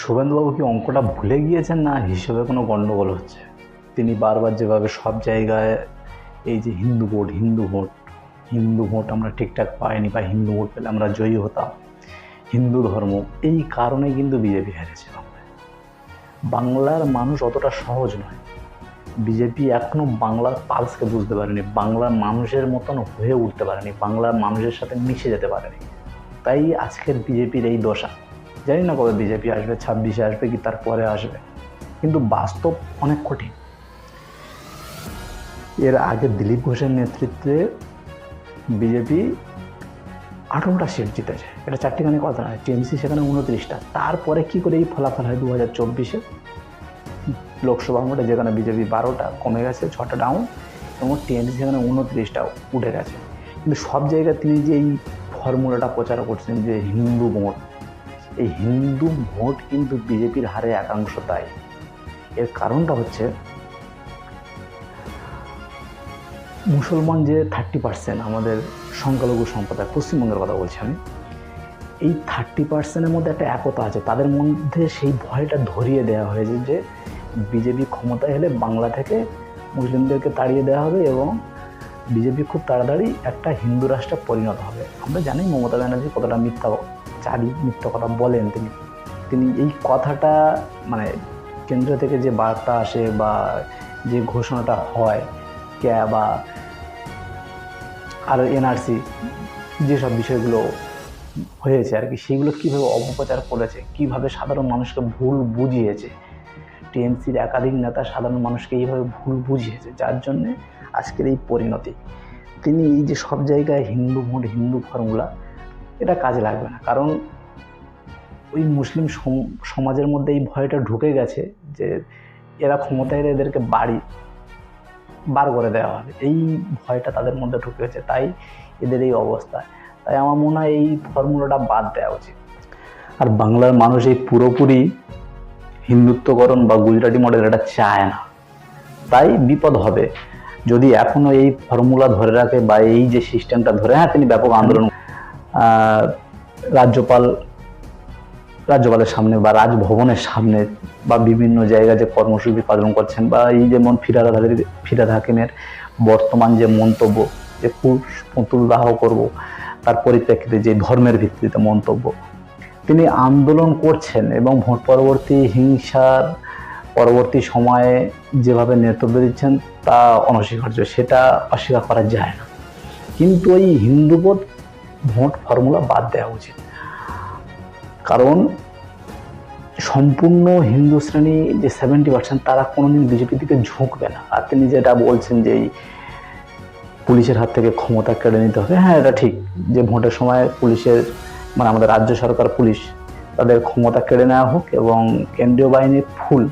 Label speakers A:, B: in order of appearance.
A: শুভেন্দুবাবু কি অঙ্কটা ভুলে গিয়েছেন না? হিসেবে কোনো গণ্ডগোল হচ্ছে। তিনি বারবার যেভাবে সব জায়গায় এই যে Hindu vote Hindu vote Hindu vote আমরা ঠিকঠাক পাইনি বা হিন্দু ভোট পেলে আমরা জয়ী হতাম, হিন্দু ধর্ম, এই কারণে কিন্তু বিজেপি হেরেছে বাংলার মানুষ অতটা সহজ নয়। বিজেপি এখনও বাংলার পালসকে বুঝতে পারেনি, বাংলার মানুষের মতন হয়ে উঠতে পারেনি, বাংলার মানুষের সাথে মিশে যেতে পারেনি। তাই আজকের বিজেপির এই দশা। জানি না কবে বিজেপি আসবে, ছাব্বিশে আসবে কি তারপরে আসবে। কিন্তু বাস্তব অনেক কঠিন। এর আগে দিলীপ ঘোষের নেতৃত্বে বিজেপি আঠেরোটা সিট জিতেছে। এটা চারটিখানি কথা নয়, টিএমসি সেখানে উনত্রিশটা। তারপরে কি করে এই ফলাফল হয় দু হাজার চব্বিশে? লোকসভা ভোটে যেখানে বিজেপি বারোটা কমে গেছে, ছটা ডাউন এবং টিএমসি সেখানে উনত্রিশটা উঠে গেছে। কিন্তু সব জায়গায় তিনি যে এই ফর্মুলাটা প্রচার করছেন যে হিন্দু ভোট এই হিন্দু ভোট কিন্তু বিজেপির হারে একাংশ তাই। এর কারণটা হচ্ছে, মুসলমান যে থার্টি পার্সেন্ট আমাদের সংখ্যালঘু সম্প্রদায়, পশ্চিমবঙ্গের কথা বলছি আমি, এই থার্টি পার্সেন্টের মধ্যে একটা একতা আছে। তাদের মধ্যে সেই ভয়টা ধরিয়ে দেওয়া হয়েছে যে, বিজেপি ক্ষমতায় এলে বাংলা থেকে মুসলিমদেরকে তাড়িয়ে দেওয়া হবে এবং বিজেপি খুব তাড়াতাড়ি একটা হিন্দু রাষ্ট্রে পরিণত হবে। আমরা জানি মমতা ব্যানার্জি কতটা মিথ্যা চারি মিথ্যা কথা বলেন তিনি। তিনি এই কথাটা মানে কেন্দ্র থেকে যে বার্তা আসে বা যে ঘোষণাটা হয়, ক্যা বা আর এনআরসি যেসব বিষয়গুলো হয়েছে আর কি, সেগুলো কীভাবে অপপ্রচার করেছে, কীভাবে সাধারণ মানুষকে ভুল বুঝিয়েছে টিএমসির একাধিক নেতা সাধারণ মানুষকে এইভাবে ভুল বুঝিয়েছে, যার জন্যে আজকের এই পরিণতি। তিনি এই যে সব জায়গায় হিন্দু ভোট, হিন্দু ফর্মুলা, এটা কাজে লাগবে না। কারণ ওই মুসলিম সম- সমাজের মধ্যে এই ভয়টা ঢুকে গেছে যে এরা ক্ষমতায় এদেরকে বাড়ি, বার করে দেওয়া হবে। এই ভয়টা তাদের মধ্যে ঢুকে গেছে, তাই এদের এই অবস্থা। তাই আমার মনে হয় এই ফর্মুলাটা বাদ দেওয়া উচিত। আর বাংলার মানুষ এই পুরোপুরি হিন্দুত্বকরণ বা গুজরাটি মডেল এটা চায় না। তাই বিপদ হবে। যদি এখনও এই ফর্মুলা ধরে রাখে বা এই যে সিস্টেমটা ধরে হ্যাঁ তিনি ব্যাপক আন্দোলন রাজ্যপাল, রাজ্যপালের সামনে বা রাজভবনের সামনে বা বিভিন্ন জায়গায় যে কর্মসূচি পালন করছেন বা এই যেমন ফিরাদ ফিরাদ হাকিমের বর্তমান যে মন্তব্য, যে পুতুল দাহ করব, তার পরিপ্রেক্ষিতে যে ধর্মের ভিত্তিতে মন্তব্য তিনি আন্দোলন করছেন এবং ভোট পরবর্তী হিংসার পরবর্তী সময়ে যেভাবে নেতৃত্ব দিচ্ছেন তা অনস্বীকার্য, সেটা অস্বীকার করা যায় না। কিন্তু ওই হিন্দুবোধ ভোট ফর্মুলা বাদ দেওয়া উচিত। কারণ সম্পূর্ণ হিন্দু শ্রেণি যে সেভেন্টি পার্সেন্ট তারা কোনোদিন বিজেপি দিকে ঝুঁকবে না। আর তিনি যেটা বলছেন যে এই পুলিশের হাত থেকে ক্ষমতা কেড়ে নিতে হবে হ্যাঁ এটা ঠিক যে ভোটের সময় পুলিশের মানে আমাদের রাজ্য সরকার পুলিশ তাদের ক্ষমতা কেড়ে নেওয়া হোক এবং কেন্দ্রীয় বাহিনীর ফুল